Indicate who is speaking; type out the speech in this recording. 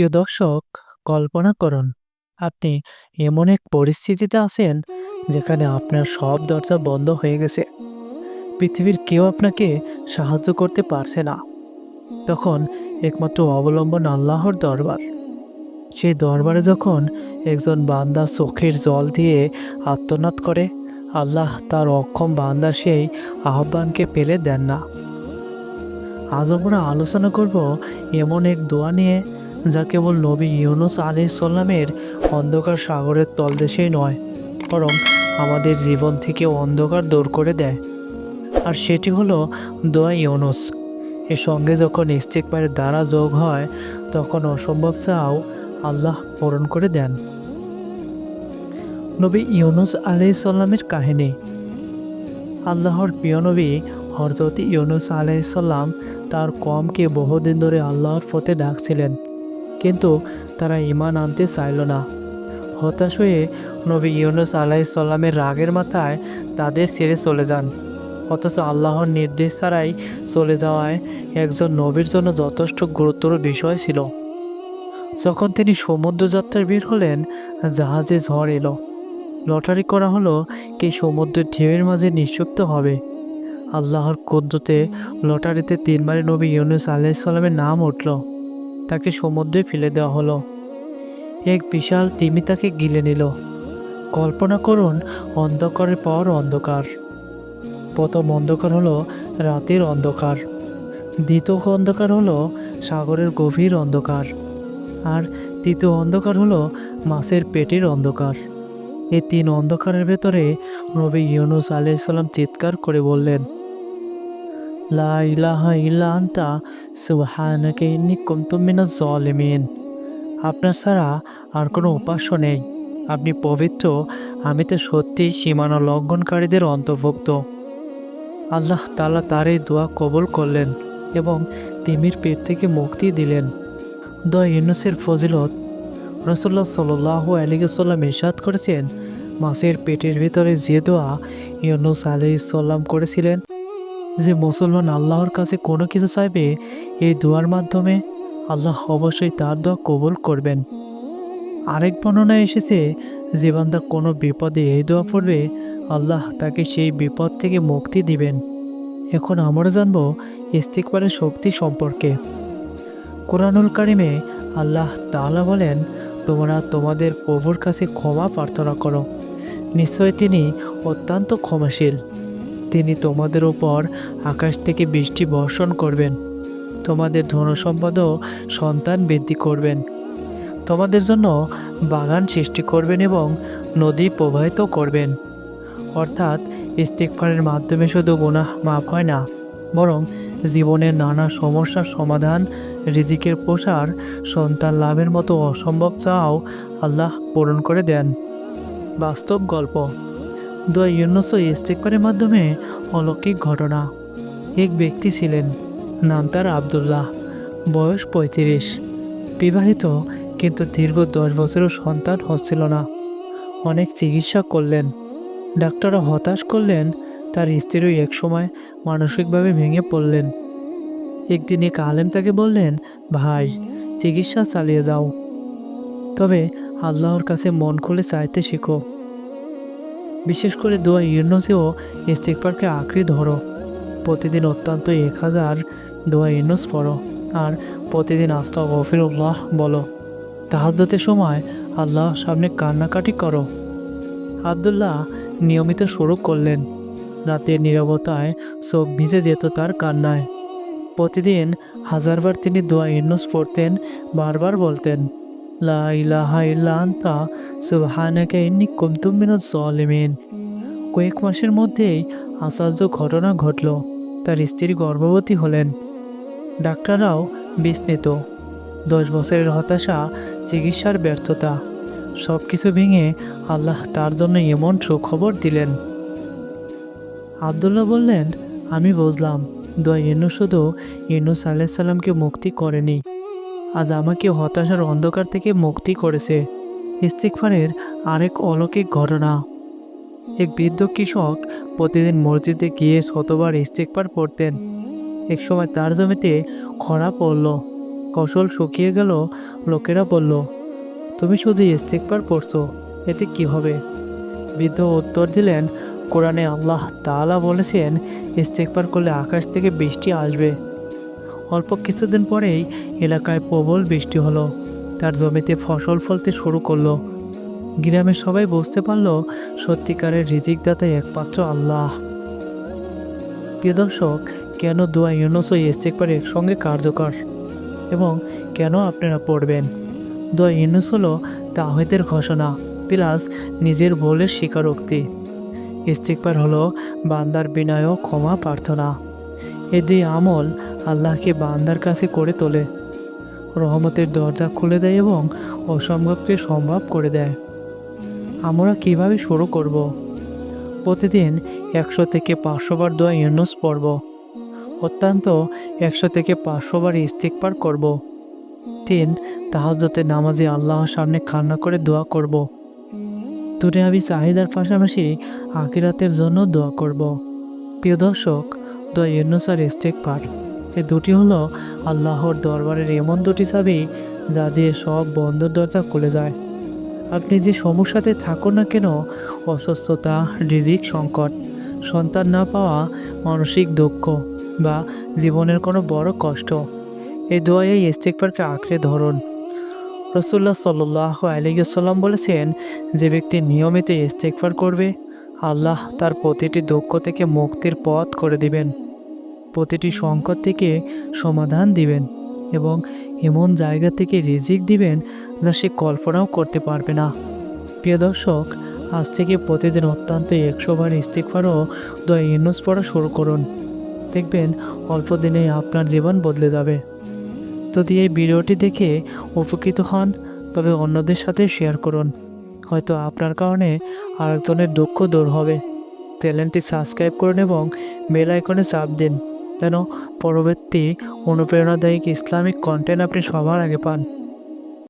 Speaker 1: প্রিয় দর্শক, কল্পনা করুন, আপনি এমন এক পরিস্থিতিতে আছেন যেখানে আপনার সব দরজা বন্ধ হয়ে গেছে। পৃথিবীর কেউ আপনাকে সাহায্য করতে পারছে না। তখন একমাত্র অবলম্বন আল্লাহর দরবার। সেই দরবারে যখন একজন বান্দা চোখের জল দিয়ে আত্মনাদ করে, আল্লাহ তার অক্ষম বান্দা সেই আহ্বানকে পেলে দেন না। আজ আমরা আলোচনা করব এমন এক দোয়া নিয়ে যা কেবল নবী ইউনুস আলি সাল্লামের অন্ধকার সাগরের তলদেশেই নয়, বরং আমাদের জীবন থেকে অন্ধকার দূর করে দেয়। আর সেটি হলো দোয়া ইউনুস। এর সঙ্গে যখন ইস্তেকবারের দ্বারা যোগ হয়, তখন অসম্ভব চাও আল্লাহ পূরণ করে দেন। নবী ইউনুস আলি সাল্লামের কাহিনী। আল্লাহর প্রিয় নবী হরজত ইউনুস আলাইসাল্লাম তার কমকে বহুদিন ধরে আল্লাহর পথে ডাকছিলেন। কিন্তু তারা ইমান আনতে চাইল না। হতাশ হয়ে নবী ইউনুস আলাইসাল্লামের রাগের মাথায় তাদের ছেড়ে চলে যান। অথচ আল্লাহর নির্দেশ ছাড়াই চলে যাওয়ায় একজন নবীর জন্য যথেষ্ট গুরুতর বিষয় ছিল। যখন তিনি সমুদ্রযাত্রায় বের হলেন, জাহাজে ঝড় এলো। লটারি করা হলো কি সমুদ্রের ঢেউয়ের মাঝে নিঃশব্দ হবে। আল্লাহর কুদ্রতে লটারিতে তিনবারে নবী ইউনুস আলাইসাল্লামের নাম উঠল। তাকে সমুদ্রে ফেলে দেওয়া হলো। এক বিশাল তিমি তাকে গিলে নিল। কল্পনা করুন, অন্ধকারের পর অন্ধকার। প্রথম অন্ধকার হলো রাতের অন্ধকার। দ্বিতীয় অন্ধকার হলো সাগরের গভীর অন্ধকার। আর তৃতীয় অন্ধকার হলো মাছের পেটের অন্ধকার। এই তিন অন্ধকারের ভেতরে নবী ইউনুস আলাইসাল্লাম চিৎকার করে বললেন লা ইলাহা ইল্লা আন্তা সুবহানাকা ইন্নী কুনতু মিনাজ জালিমিন আপনার ছাড়া আর কোনো উপাস্য নেই। আপনি পবিত্র, আমি তো সত্যি সীমানা লঙ্ঘনকারীদের অন্তর্ভুক্ত। আল্লাহ তাআলা তার এই দোয়া কবুল করলেন এবং তিমির পেট থেকে মুক্তি দিলেন। দ ইউনুসের ফজিলত। রসল্লাহ সাল্লাহ আলিগুসাল্লাম ইরশাদ করেছেন মাছের পেটের ভিতরে যে দোয়া ইউনুস আলাইসাল্লাম করেছিলেন যে মুসলমান আল্লাহর কাছে কোনো কিছু চাইবে, এই দোয়ার মাধ্যমে আল্লাহ অবশ্যই তার দোয়া কবুল করবেন। আরেক বর্ণনায় এসেছে যে বান্দা কোনো বিপদে এই দোয়া পড়বে, আল্লাহ তাকে সেই বিপদ থেকে মুক্তি দিবেন। এখন আমরা জানব ইস্তিকবারের শক্তি সম্পর্কে। কোরআনুল কারিমে আল্লাহ তাআলা বলেন, তোমরা তোমাদের প্রভুর কাছে ক্ষমা প্রার্থনা করো। নিশ্চয় তিনি অত্যন্ত ক্ষমাশীল। তিনি তোমাদের উপর আকাশ থেকে বৃষ্টি বর্ষণ করবেন। তোমাদের ধনসম্পদও সন্তান বৃদ্ধি করবেন। তোমাদের জন্য বাগান সৃষ্টি করবেন এবং নদী প্রবাহিত করবেন। অর্থাৎ ইস্তিকফারের মাধ্যমে শুধু গুনাহ মাফ হয় না, বরং জীবনের নানা সমস্যার সমাধান, রিজিকের প্রসার, সন্তান লাভের মতো অসম্ভব চাও আল্লাহ পূরণ করে দেন। বাস্তব গল্প। দোয়া ইউনুস ইস্তেকবারের মাধ্যমে অলৌকিক ঘটনা। এক ব্যক্তি ছিলেন, নাম তার আবদুল্লাহ, বয়স পঁয়ত্রিশ। বিবাহিত, কিন্তু দীর্ঘ দশ বছরও সন্তান হচ্ছিল না। অনেক চিকিৎসা করলেন। ডাক্তাররা হতাশ করলেন, তার স্ত্রীও একসময় মানসিকভাবে ভেঙে পড়লেন। একদিন এক আলেম তাকে বললেন, ভাই, চিকিৎসা চালিয়ে যাও। তবে আল্লাহর কাছে মন খুলে চাইতে শিখো। বিশেষ করে দোয়া ইউনুসেও ইস্তিকবারকে আঁকড়ে ধরো। প্রতিদিন অত্যন্ত এক হাজার দোয়া ইউনুস পড়ো আর প্রতিদিন আস্তা গফিরুল্লাহ বলো। তাহাজ্জতের সময় আল্লাহ সামনে কান্নাকাটি করো। আবদুল্লাহ নিয়মিত শুরু করলেন। রাতের নীরবতায় চোখ ভিজে যেত তার কান্নায়। প্রতিদিন হাজারবার তিনি দোয়া ইউনুস পড়তেন, বারবার বলতেন। লা ইলাহা ইল্লা আন্তা সুবহানাকা ইন্নী কুনতু কয়েক মাসের মধ্যেই আশ্চর্য ঘটনা ঘটল। তার স্ত্রী গর্ভবতী হলেন। ডাক্তাররাও বিস্মিত। দশ বছরের হতাশা, চিকিৎসার ব্যর্থতা সব কিছু ভেঙে আল্লাহ তার জন্য এমন সুখবর দিলেন। আবদুল্লাহ বললেন, আমি বুঝলাম, দোয়া ইনু শুধু ইনুস আলাইসাল্লামকে মুক্তি করেনি। আজ আমাকে হতাশার অন্ধকার থেকে মুক্তি করেছে। ইস্তিকফারের আরেক অলৌকিক ঘটনা। এক বৃদ্ধ কৃষক প্রতিদিন মসজিদে গিয়ে শতবার ইস্তিকফার পড়তেন। এক সময় তার জমিতে খরা পড়ল ফসল শুকিয়ে গেল, লোকেরা বলল, তুমি শুধু ইস্তিকবার পড়ছো, এতে কি হবে? বৃদ্ধ উত্তর দিলেন, কোরআনে আল্লাহ তাআলা বলেছেন ইস্তেকবার করলে আকাশ থেকে বৃষ্টি আসবে। অল্প কিছুদিন পরেই এলাকায় প্রবল বৃষ্টি হলো। তার জমিতে ফসল ফলতে শুরু করল। গ্রামের সবাই বুঝতে পারল, সত্যিকারের রিজিকদাতা একমাত্র আল্লাহ। প্রিয় দর্শক, কেন দোয়া ইউনুস ও ইস্তেকবার একসঙ্গে কার্যকর? এবং কেন আপনারা পড়বেন? দোয়া ইউনুস হলো তাহিদের ঘোষণা, প্লাস নিজের ভুলের স্বীকারোক্তি। ইস্তিকবার হলো বান্দার বিনয় ক্ষমা প্রার্থনা। এই দুই আমল আল্লাহকে বান্দার কাছে করে তোলে। রহমতের দরজা খুলে দেয় এবং অসম্ভবকে সম্ভব করে দেয়। আমরা কীভাবে শুরু করব? প্রতিদিন একশো থেকে পাঁচশো বার দোয়া ইউনুস পড়ব। অত্যন্ত একশো থেকে পাঁচশো বার ইস্তিকবার করব। তিন তাহাজতে নামাজে আল্লাহর সামনে খান্না করে দোয়া করব। দুনিয়াবি চাহিদার পাশাপাশি আখিরাতের জন্য দোয়া করব। প্রিয় দর্শক, দোয়া ইউনুস আর ইস্তেকবার এই দুটি হলো আল্লাহর দরবারের এমন দুটি চাবি যা দিয়ে সব বন্ধ দরজা খুলে যায়। আপনি যে সমস্যাতে থাকুন না কেন, অসুস্থতা, রিজিক সংকট, সন্তান না পাওয়া, মানসিক দুঃখ বা জীবনের কোনো বড় কষ্ট এই দোয়ায় এই ইস্তেকবারকে আঁকড়ে ধরুন। রসুল্লাহ সাল্লাহ আলিয়াল্লাম বলেছেন, যে ব্যক্তি নিয়মিত ইস্তেকবার করবে, আল্লাহ তার প্রতিটি দুঃখ থেকে মুক্তির পথ করে দিবেন। প্রতিটি সংকট থেকে সমাধান দিবেন এবং এমন জায়গা থেকে রিজিক দিবেন যা সে কল্পনাও করতে পারবে না। প্রিয় দর্শক, আজ থেকে প্রতিদিন অত্যন্ত একশো বার ইস্তিকবারও দয়া ইউনুস পড়া শুরু করুন। দেখবেন অল্প দিনেই আপনার জীবন বদলে যাবে। যদি এই ভিডিওটি দেখে উপকৃত হন, তবে অন্যদের সাথে শেয়ার করুন। হয়তো আপনার কারণে আরেকজনের দুঃখ দূর হবে। চ্যানেলটি সাবস্ক্রাইব করুন এবং বেল আইকনে চাপ দিন। যেন পরবর্তী অনুপ্রেরণাদায়ক ইসলামিক কন্টেন্ট আপনি সবার আগে পান।